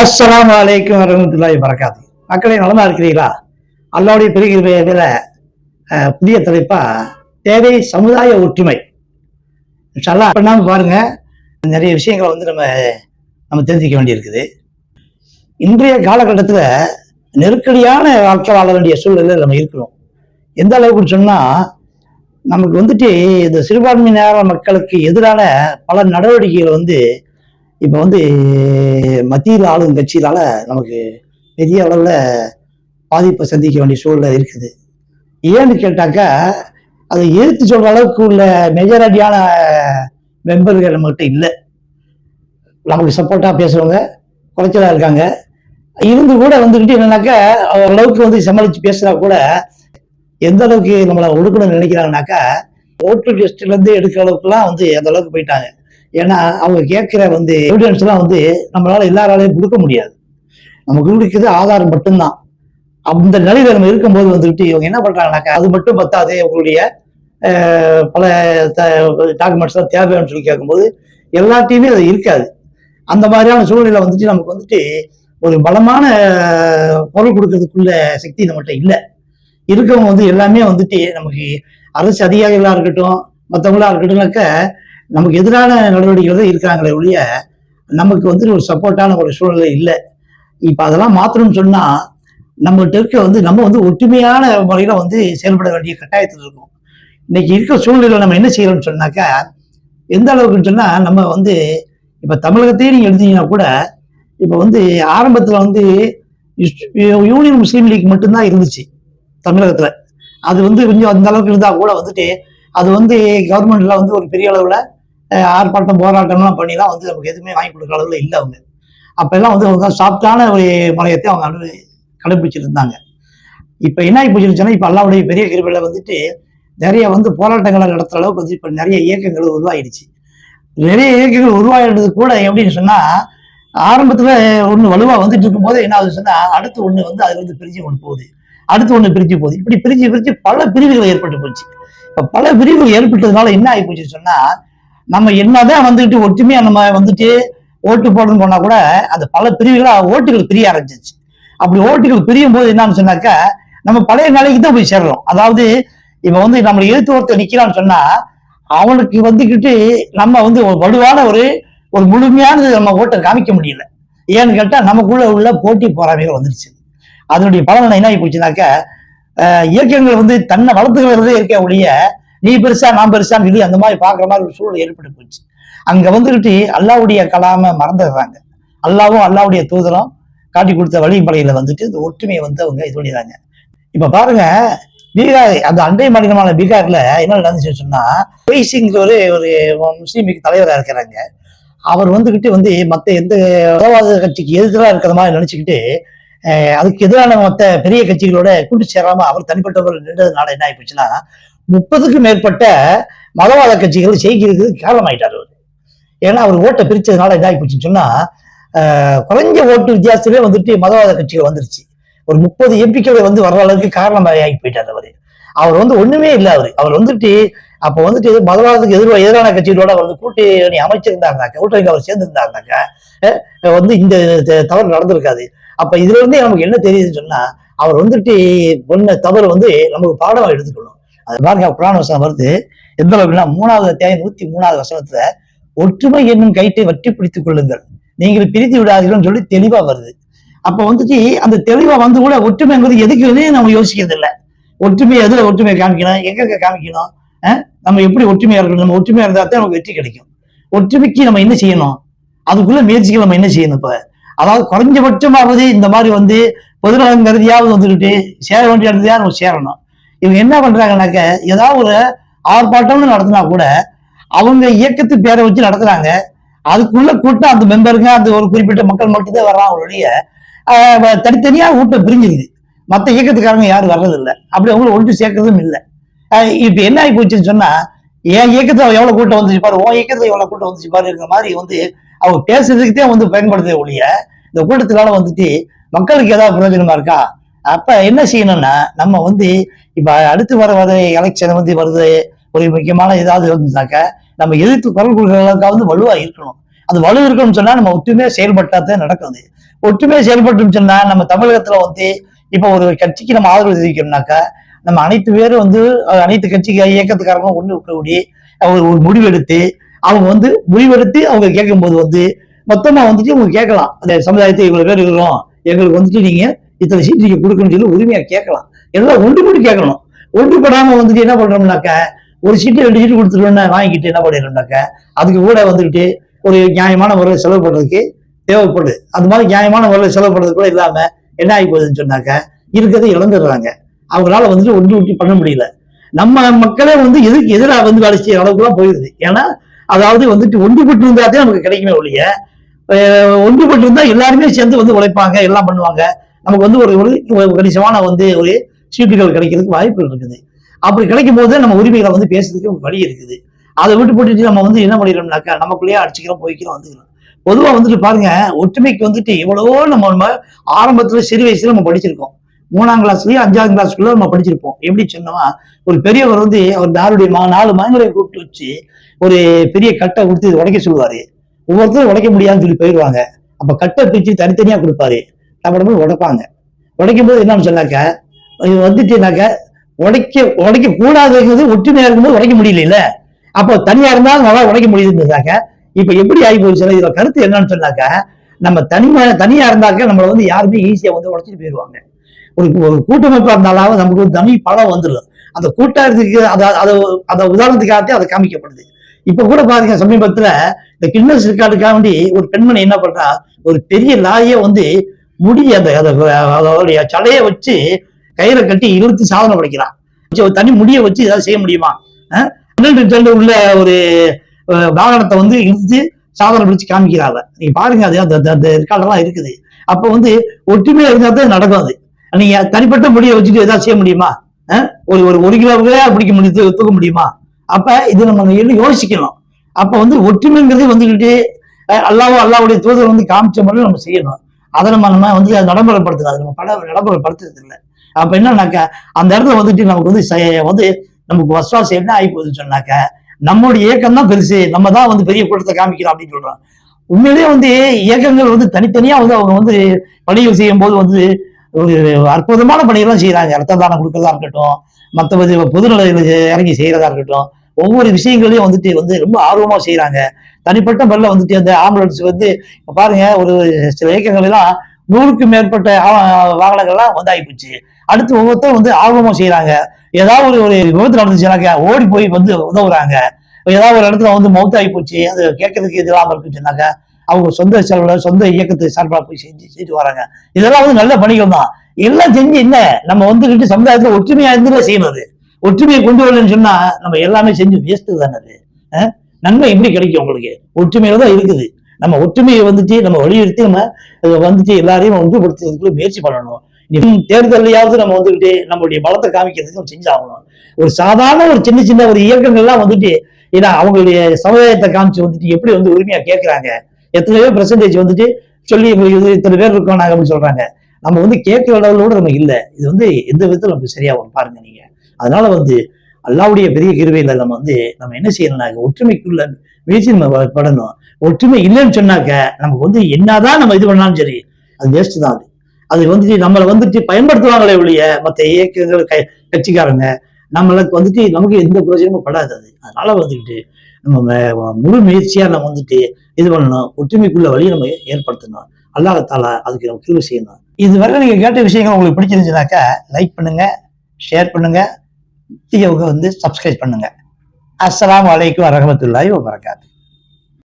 அஸ்ஸலாமு அலைக்கும் வரமத்துல்லாஹி வரகாத்து மக்களே நலமா இருக்கிறீங்களா அல்லாவுடைய பெருகிற இதில் புதிய தலைப்பா தேவை சமுதாய ஒற்றுமை. இன்ஷால்லா பண்ணாமல் பாருங்க நிறைய விஷயங்களை வந்து நம்ம நம்ம தெரிஞ்சுக்க வேண்டியிருக்குது. இன்றைய காலகட்டத்தில் நெருக்கடியான வாழ்க்கை வாழ வேண்டிய சூழ்நிலையில் நம்ம இருக்கிறோம். எந்த அளவுக்கு சொன்னால் நமக்கு வந்துட்டு இந்த சிறுபான்மையினர் மக்களுக்கு எதிரான பல நடவடிக்கைகளை வந்து இப்போ வந்து மத்தியில் ஆளும் கட்சியினால நமக்கு பெரிய அளவில் பாதிப்பை சந்திக்க வேண்டிய சூழ்நிலை இருக்குது. ஏன்னு கேட்டாக்கா அதை எதிர்த்து சொல்கிற அளவுக்கு உள்ள மெஜாரிட்டியான மெம்பர்கள் நம்மகிட்ட இல்லை. நமக்கு சப்போர்ட்டாக பேசுகிறவங்க குறைச்சலாக இருக்காங்க. இருந்து கூட வந்துக்கிட்டு என்னன்னாக்கா ஓரளவுக்கு வந்து சமாளித்து பேசுனா கூட எந்த அளவுக்கு நம்மளை ஒடுக்கணும்னு நினைக்கிறாங்கனாக்கா ஓட்டு லிஸ்ட்லேருந்து எடுக்கிற அளவுக்குலாம் வந்து அந்த அளவுக்கு போயிட்டாங்க. ஏன்னா அவங்க கேட்குற வந்து எவிடன்ஸ்லாம் வந்து நம்மளால எல்லாராலையும் கொடுக்க முடியாது. நமக்கு கொடுக்குறது ஆதாரம் மட்டும்தான். அந்த நிலையில நம்ம இருக்கும்போது வந்துட்டு இவங்க என்ன பண்றாங்கனாக்கா அது மட்டும் பத்தாது உங்களுடைய பல டாக்குமெண்ட்ஸ்லாம் தேவைன்னு சொல்லி கேட்கும்போது எல்லாத்தையுமே அது இருக்காது. அந்த மாதிரியான சூழ்நிலை வந்துட்டு நமக்கு வந்துட்டு ஒரு பலமான பொருள் கொடுக்கறதுக்குள்ள சக்தி நம்மகிட்ட இல்லை. இருக்கவங்க வந்து எல்லாமே வந்துட்டு நமக்கு அரசு அதிகாரிகளாக இருக்கட்டும் மற்றவங்களா இருக்கட்டும்னாக்க நமக்கு எதிரான நடவடிக்கைகள் தான் இருக்காங்களே ஒழிய நமக்கு வந்து ஒரு சப்போர்ட்டான ஒரு சூழ்நிலை இல்லை. இப்போ அதெல்லாம் மாற்றணும்னு சொன்னால் நம்மகிட்ட இருக்க வந்து நம்ம வந்து ஒற்றுமையான முறையில் வந்து செயல்பட வேண்டிய கட்டாயத்தில் இருக்கும். இன்னைக்கு இருக்க சூழ்நிலை நம்ம என்ன செய்யறோம்னு சொன்னாக்கா எந்த அளவுக்குன்னு சொன்னால் நம்ம வந்து இப்போ தமிழகத்தையே நீங்கள் எடுத்தீங்கன்னா கூட இப்போ வந்து ஆரம்பத்தில் வந்து யூனியன் முஸ்லீம் லீக் மட்டும்தான் இருந்துச்சு தமிழகத்தில். அது வந்து கொஞ்சம் அந்த அளவுக்கு இருந்தால் கூட வந்துட்டு அது வந்து கவர்மெண்ட்ல வந்து ஒரு பெரிய அளவில் ஆர்ப்பாட்டம் போராட்டம்லாம் பண்ணி தான் வந்து நமக்கு எதுவுமே வாங்கி கொடுக்குற அளவில் இல்லை அவங்க. அப்போல்லாம் வந்து அவங்க சாஃப்டான ஒரு மலையத்தை அவங்க அனு கடைபிடிச்சிட்டு இருந்தாங்க இப்போ என்ன ஆகி போச்சுன்னு இப்போ அல்லாவுடைய பெரிய கிருபையில வந்துட்டு நிறைய வந்து போராட்டங்களை நடத்துற அளவுக்கு வந்து இப்போ நிறைய இயக்கங்கள் உருவாயிடுச்சு. நிறைய இயக்கங்கள் உருவாயிடுறது கூட எப்படின்னு சொன்னா ஆரம்பத்துல ஒண்ணு வலுவா வந்துட்டு இருக்கும்போது என்ன ஆகுது சொன்னா அடுத்து ஒண்ணு வந்து அதுலேருந்து பிரிஞ்சு கொண்டு போகுது. அடுத்து ஒன்று பிரிஞ்சு போகுது. இப்படி பிரிஞ்சு பிரிஞ்சு பல பிரிவுகள் ஏற்பட்டு போச்சு. இப்போ பல பிரிவுகள் ஏற்பட்டதுனால என்ன ஆகி போச்சுன்னு சொன்னால் நம்ம என்னதான் வந்துட்டு ஒற்றுமையா நம்ம வந்துட்டு ஓட்டு போடணும்னு போனா கூட அது பல பிரிவுகளா ஓட்டுகள் பிரிய ஆரம்பிச்சிச்சு அப்படி ஓட்டுகள் பிரியும் போது என்னன்னு சொன்னாக்கா நம்ம பழைய நிலைக்கு தான் போய் சேர்றோம் அதாவது இப்ப வந்து நம்ம எழுத்து ஒருத்தர் நிக்கிறான்னு சொன்னா அவனுக்கு வந்துக்கிட்டு நம்ம வந்து ஒரு வலுவான ஒரு ஒரு முழுமையானது நம்ம ஓட்டை காமிக்க முடியல. ஏன்னு கேட்டா நமக்குள்ள உள்ள போட்டி பொறாமைகள் வந்துருச்சு. அதனுடைய பலன் என்ன ஆகி போச்சுனாக்கா இயக்கங்கள் வந்து தன்னை வளர்த்துக்கிறதே இருக்க ஒழிய நீ பெருசா நான் பெருசான்னு சொல்லி அந்த மாதிரி பாக்குற மாதிரி ஒரு சூழல் ஏற்பட்டு போச்சு. அங்க வந்துகிட்டு அல்லாவுடைய கலாம மறந்துடுறாங்க. அல்லாவும் அல்லாவுடைய தூதரும் காட்டி கொடுத்த வழிமுறையில வந்துட்டு இந்த ஒற்றுமையை வந்து அவங்க இது பண்ணிடுறாங்க. இப்ப பாருங்க பீகார் அந்த அண்டை மாநிலமான பீகார்ல என்ன நடந்துச்சுன்னு சொன்னா ஒய்சிங்கிற ஒரு ஒரு முஸ்லீமுக்கு தலைவரா இருக்கிறாங்க. அவர் வந்துகிட்டு வந்து மத்த எந்த மதவாத கட்சிக்கு எதிராக இருக்கிற மாதிரி நினைச்சுக்கிட்டு அஹ், அதுக்கு எதிரான மத்த பெரிய கட்சிகளோட கூட்டு சேராம அவர் தனிப்பட்டவர் நின்றதுனால என்ன ஆயிப்போச்சுன்னா முப்பதுக்கும் மேற்பட்ட மதவாத கட்சிகள் ஜெயிக்கிறதுக்கு காரணமாயிட்டார் அவர். ஏன்னா அவர் ஓட்டை பிரிச்சதுனால என்ன போச்சுன்னு சொன்னா குறைஞ்ச ஓட்டு வித்தியாசத்திலே வந்துட்டு மதவாத கட்சிகள் வந்துருச்சு. ஒரு முப்பது எம்பிக்களை வந்து வர்ற அளவுக்கு காரணமாக ஆகி போயிட்டார் அவர். அவர் வந்து ஒண்ணுமே இல்லை அவர். அவர் வந்துட்டு அப்ப வந்துட்டு மதவாதத்துக்கு எதிர எதிரான கட்சிகளோட அவர் வந்து கூட்டணி அமைச்சிருந்தாருனாக்கா கூட்டணிக்கு அவர் சேர்ந்திருந்தாருனாக்கா வந்து இந்த தவறு நடந்திருக்காது. அப்ப இதுல இருந்தே நமக்கு என்ன தெரியுதுன்னு சொன்னா அவர் வந்துட்டு பொண்ண தவறு வந்து நமக்கு பாடமா எடுத்துக்கணும். அது பாருங்க புராண வசனம் வருது. எந்த அளவுக்குன்னா மூணாவது அத்தியாயம் நூத்தி மூணாவது வசனத்துல ஒற்றுமை என்னும் கயிற்றை வட்டி பிடித்துக் கொள்ளுங்கள். நீங்கள் பிரித்து விடாதீர்கள்னு சொல்லி தெளிவா வருது. அப்ப வந்துட்டு அந்த தெளிவா வந்து கூட ஒற்றுமைங்கிறது எதுக்குன்னு நம்ம யோசிக்கிறது இல்லை. ஒற்றுமை எதுல ஒற்றுமையை காமிக்கணும்? எங்க காமிக்கணும்? நம்ம எப்படி ஒற்றுமையா இருக்கணும்? நம்ம ஒற்றுமையா இருந்தா தான் நமக்கு வெற்றி கிடைக்கும். ஒற்றுமைக்கு நம்ம என்ன செய்யணும்? அதுக்குள்ள முயற்சிகள் நம்ம என்ன செய்யணும் இப்ப? அதாவது குறைஞ்சபட்சமாவது இந்த மாதிரி வந்து பொதுநலம் கருதியாவது வந்துக்கிட்டு சேர வேண்டிய இடத்துல நம்ம சேரணும்? இவங்க என்ன பண்றாங்கனாக்க ஏதாவது ஒரு ஆர்ப்பாட்டம்னு நடத்தினா கூட அவங்க இயக்கத்து பேரை வச்சு நடத்துறாங்க. அதுக்குள்ள கூட்டம் அந்த மெம்பருங்க அந்த ஒரு குறிப்பிட்ட மக்கள் மட்டும்தான் வர்றாங்க அவங்களுடைய தனித்தனியா கூட்டம் பிரிஞ்சிருது மற்ற இயக்கத்துக்காரங்க யாரும் வர்றதில்லை. அப்படி அவங்களை ஒன்று சேர்க்கறதும் இல்லை. இப்போ என்ன ஆகி போச்சுன்னு சொன்னா என் இயக்கத்தில் எவ்வளவு கூட்டம் வந்துச்சு பாரு உன் இயக்கத்தில் எவ்வளவு கூட்டம் வந்துச்சு பாருங்கிற மாதிரி வந்து அவங்க பேசுறதுக்குதே வந்து பயன்படுத்தவே ஒழிய இந்த கூட்டத்தினால வந்துட்டு மக்களுக்கு ஏதாவது பிரயோஜனமா இருக்கா? அப்ப என்ன செய்யணும்னா நம்ம வந்து இப்ப அடுத்து வர வர எலெக்ஷன் வந்து வருது. ஒரு முக்கியமான ஏதாவது இருந்துச்சாக்க நம்ம எதிர்த்து குரல் கொடுக்கறதுக்காக வந்து வலுவா இருக்கணும். அது வலு இருக்கணும்னு சொன்னா நம்ம ஒற்றுமையா செயல்பட்டாதான் நடக்குது ஒற்றுமையா செயல்பட்டோம்னு சொன்னா நம்ம தமிழகத்துல வந்து இப்போ ஒரு கட்சிக்கு நம்ம ஆதரவு தெரிவிக்கணும்னாக்கா நம்ம அனைத்து பேரும் வந்து அனைத்து கட்சி இயக்கத்துக்காரங்களும் ஒன்று கூடி அவங்க ஒரு முடிவெடுத்து அவங்க வந்து முடிவெடுத்து அவங்க கேட்கும்போது வந்து மொத்தமா வந்துட்டு அவங்க கேட்கலாம். அந்த சமுதாயத்தை இவ்வளவு பேர் இருக்கிறோம். எங்களுக்கு வந்துட்டு நீங்க இத்தனை சீட் நீங்க கொடுக்கணும்னு சொல்லி உரிமையா கேட்கலாம். எல்லாம் ஒன்றுபட்டு கேட்கணும். ஒன்றுபடாம வந்துட்டு என்ன பண்றோம்னாக்க ஒரு சீட்டு ரெண்டு சீட்டு கொடுத்துருவோம்னா வாங்கிட்டு என்ன பண்ணிடணும்னாக்க அதுக்கு கூட வந்துட்டு ஒரு நியாயமான முறையில் செலவு பண்றதுக்கு தேவைப்படுது. அது மாதிரி நியாயமான முறையில் செலவு பண்றது கூட இல்லாம என்ன ஆகி போகுதுன்னு சொன்னாக்க இருக்கிறத இழந்துடுறாங்க. அவங்களால வந்துட்டு ஒன்று விட்டு பண்ண முடியல. நம்ம மக்களே வந்து எதுக்கு எதிராக வந்து வேலை செய்யற அளவுக்குலாம் போயிருது. ஏன்னா அதாவது வந்துட்டு ஒன்றுபட்டு இருந்தாதே நமக்கு கிடைக்குமே ஒழிய ஒன்றுபட்டு இருந்தா எல்லாருமே சேர்ந்து வந்து உழைப்பாங்க எல்லாம் பண்ணுவாங்க. நமக்கு வந்து ஒரு ஒரு கணிசமான வந்து ஒரு சீட்டுகள் கிடைக்கிறதுக்கு வாய்ப்புகள் இருக்குது. அப்படி கிடைக்கும் போது நம்ம உரிமைகளை வந்து பேசுறதுக்கு வழி இருக்குது. அதை விட்டு போட்டுட்டு நம்ம வந்து என்ன பண்ணிடணும்னாக்கா நமக்குள்ளேயே அடிச்சுக்கிறோம் போய்க்கிறோம் வந்துக்கிறோம். பொதுவா வந்துட்டு பாருங்க ஒற்றுமைக்கு வந்துட்டு எவ்வளவோ நம்ம நம்ம ஆரம்பத்துல சிறு வயசுல நம்ம படிச்சிருக்கோம். மூணாம் கிளாஸ்லயும் அஞ்சாவது கிளாஸ்க்குள்ள நம்ம படிச்சிருப்போம். எப்படி சொன்னோம்னா ஒரு பெரியவர் வந்து அவர் நாலுடைய மா நாலு மகன்களை கூப்பிட்டு வச்சு ஒரு பெரிய கட்டை கொடுத்து உடைக்க சொல்லுவாரு. ஒவ்வொருத்தரும் உடைக்க முடியாதுன்னு சொல்லி போயிடுவாங்க. அப்ப கட்டை பிரிச்சு தனித்தனியா கொடுப்பாரு. நம்ம உடைப்பாங்க. உடைக்கும் போது என்னன்னு சொன்னாக்க இது வந்துட்டுனாக்க உடைக்க உடைக்க கூடாதுங்கிறது ஒற்றுமையா இருக்கும்போது உடைக்க முடியல அப்போ தனியா இருந்தாலும் நல்லா உடைக்க முடியுதுன்னாக்க இப்ப எப்படி ஆகி போச்சுன்னா இதுல கருத்து என்னன்னு சொன்னாக்க நம்ம தனிமா தனியா இருந்தாக்க நம்மள வந்து யாருமே ஈஸியா வந்து உடைச்சிட்டு போயிடுவாங்க ஒரு ஒரு கூட்டமைப்பா இருந்தாலும் நமக்கு ஒரு தனி பலம் வந்துடும் அந்த கூட்டத்துக்கு அதை அதை அதை உதாரணத்துக்காகத்தே அதை காமிக்கப்படுது. இப்ப கூட பாருங்க சமீபத்துல இந்த கிண்ணஸ் ரெக்கார்டுக்காக வேண்டி ஒரு பெண்மணி என்ன பண்றா ஒரு பெரிய லாரியை வந்து முடி அந்த அதோடைய சடையை வச்சு கயிறை கட்டி இழுத்து சாதனை படைக்கிறான். வச்சு தனி முடியை வச்சு ஏதாவது செய்ய முடியுமா? பன்னெண்டு உள்ள ஒரு வாகனத்தை வந்து இழுத்து சாதனை பிடிச்சு காமிக்கிறாங்க. நீங்க பாருங்க அது அந்த அந்த- ரெக்கார்டெல்லாம் இருக்குது. அப்போ வந்து ஒற்றுமையா இருந்தா தான் நடக்கும் அது. நீங்க தனிப்பட்ட முடியை வச்சுட்டு ஏதாவது செய்ய முடியுமா? ஒரு ஒரு ஒரு கிலோவுக்கே பிடிக்க முடியுது தூக்க முடியுமா? அப்ப இது நம்ம என்ன யோசிக்கணும். அப்ப வந்து ஒற்றுமைங்கிறது வந்துகிட்டு அஹ், அல்லாவுடைய தூதர் வந்து காமிச்ச முறையில் நம்ம செய்யணும். அதை நம்ம நம்ம வந்து அதை அது நம்ம பட நடைமுறைப்படுத்துறது இல்லை அப்ப என்னன்னாக்கா அந்த இடத்துல வந்துட்டு நமக்கு வந்து வந்து நமக்கு வசுவாசம் என்ன ஆகி போகுதுன்னு சொன்னாக்க நம்மளுடைய இயக்கம் தான் பெருசு நம்ம தான் வந்து பெரிய கூட்டத்தை காமிக்கிறோம் அப்படின்னு சொல்றோம் உண்மையிலேயே வந்து இயக்கங்கள் வந்து தனித்தனியா வந்து அவங்க வந்து பணிகள் செய்யும் போது வந்து ஒரு அற்புதமான பணிகள்லாம் செய்யறாங்க ரத்த தானம் கொடுக்கறதா இருக்கட்டும் மற்றது பொதுநல இறங்கி செய்யறதா இருக்கட்டும் ஒவ்வொரு விஷயங்களையும் வந்துட்டு வந்து ரொம்ப ஆர்வமா செய்யறாங்க தனிப்பட்ட முறையில் வந்துட்டு அந்த ஆம்புலன்ஸ் வந்து பாருங்க ஒரு சில இயக்கங்கள் எல்லாம் நூறுக்கும் மேற்பட்ட வாகனங்கள்லாம் வந்து ஆகிப்போச்சு. அடுத்து ஒவ்வொருத்தரும் வந்து ஆர்வமா செய்யறாங்க ஏதாவது ஒரு ஒரு விபத்து நடந்துச்சுனாக்க ஓடி போய் வந்து உதவுறாங்க. ஏதாவது ஒரு இடத்துல வந்து மவுத் ஆகி போச்சு அது கேட்கறதுக்கு இது இருக்குன்னு இருக்குச்சுனாக்க அவங்க சொந்த செலவுல சொந்த இயக்கத்தை சார்பாக போய் செஞ்சு செஞ்சு வராங்க. இதெல்லாம் வந்து நல்ல பணிகள் தான். எல்லாம் செஞ்சு என்ன? நம்ம வந்துகிட்டு சமுதாயத்துல ஒற்றுமையா இருந்து செய்யணும் அது. ஒற்றுமையை கொண்டு வரலன்னு சொன்னா நம்ம எல்லாமே செஞ்சு வேஸ்ட்டு தானே அது. நன்மை எப்படி கிடைக்கும் உங்களுக்கு? ஒற்றுமையில தான் இருக்குது. நம்ம ஒற்றுமையை வந்துட்டு நம்ம வலியுறுத்தி நம்ம வந்துட்டு எல்லாரையும் ஒன்றுபடுத்துறதுக்குள்ள முயற்சி பண்ணணும். தேர்தலையாவது நம்ம வந்துகிட்டு நம்மளுடைய பலத்தை காமிக்கிறதுக்கு நம்ம செஞ்சாகணும். ஒரு சாதாரண ஒரு சின்ன சின்ன ஒரு இயக்கங்கள்லாம் வந்துட்டு ஏன்னா அவங்களுடைய சமுதாயத்தை காமிச்சு வந்துட்டு எப்படி வந்து உரிமையா கேட்கறாங்க? எத்தனையோ பெர்சன்டேஜ் வந்துட்டு சொல்லி இது இத்தனை பேர் இருக்கோம் நாங்க அப்படின்னு சொல்றாங்க. நம்ம வந்து கேட்கிற அளவுல நம்ம இல்லை. இது வந்து எந்த விதத்துல நமக்கு சரியா வரும் பாருங்க நீங்க. அதனால வந்து அல்லாவுடைய பெரிய கிருவையில நம்ம வந்து நம்ம என்ன செய்யணும்னாக்க ஒற்றுமைக்குள்ள முயற்சி நம்ம படணும். ஒற்றுமை இல்லைன்னு சொன்னாக்க நமக்கு வந்து என்னதான் நம்ம இது பண்ணாலும் சரி அது வேஸ்ட் தான் அது. அது வந்துட்டு நம்மளை வந்துட்டு பயன்படுத்துவாங்களே ஒழிய மற்ற இயக்கங்கள் க கட்சிக்காரங்க நம்மளுக்கு வந்துட்டு நமக்கு எந்த பிரயோஜனமும் படாது அது. அதனால வந்துட்டு நம்ம ம- முழு முயற்சியா நம்ம வந்துட்டு இது பண்ணணும். ஒற்றுமைக்குள்ள வழியை நம்ம ஏற்படுத்தணும். அல்லாஹத்தால அதுக்கு நம்ம கிருபை செய்யணும். இதுவரை நீங்க கேட்ட விஷயங்கள் உங்களுக்கு பிடிச்சிருந்துச்சுனாக்கா லைக் பண்ணுங்க ஷேர் பண்ணுங்க. தீயவங்க வந்து சப்ஸ்கிரைப் பண்ணுங்க. அஸ்லாம் அலைக்கும் வரஹ்மத்துல்லாஹி வரகாத்து